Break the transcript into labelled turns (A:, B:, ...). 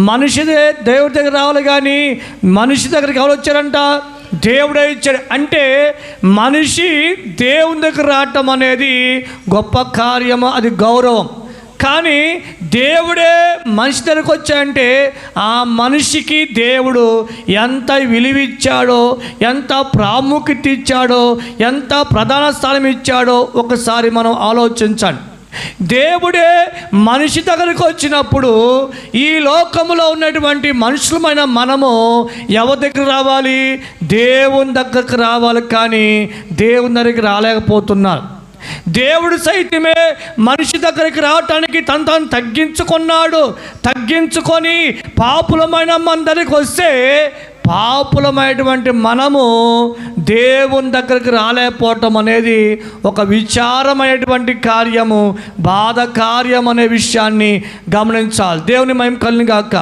A: మనిషిదే దేవుడి దగ్గర రావాలి కానీ మనిషి దగ్గరికి ఎవరు వచ్చారంట? దేవుడే ఇచ్చాడు. అంటే మనిషి దేవుని దగ్గర రావటం అనేది గొప్ప కార్యము అది గౌరవం. కానీ దేవుడే మనిషి దగ్గరకు వచ్చాయంటే ఆ మనిషికి దేవుడు ఎంత విలువిచ్చాడో ఎంత ప్రాముఖ్యత ఇచ్చాడో ఎంత ప్రధాన స్థానం ఇచ్చాడో ఒకసారి మనం ఆలోచించండి దేవుడే మనిషి దగ్గరకు వచ్చినప్పుడు ఈ లోకములో ఉన్నటువంటి మనుషులమైన మనము ఎవరి దగ్గర రావాలి? దేవుని దగ్గరకు రావాలి కానీ దేవుని దగ్గరికి రాలేకపోతున్నారు. దేవుడు సైతమే మనిషి దగ్గరికి రావటానికి తను తాను తగ్గించుకున్నాడు. తగ్గించుకొని పాపులమైన మన దగ్గరికి వస్తే పాపులమైనటువంటి మనము దేవుని దగ్గరికి రాలేకపోవటం అనేది ఒక విచారమైనటువంటి కార్యము బాధ కార్యం అనే విషయాన్ని గమనించాలి. దేవుని మేము కలిగాక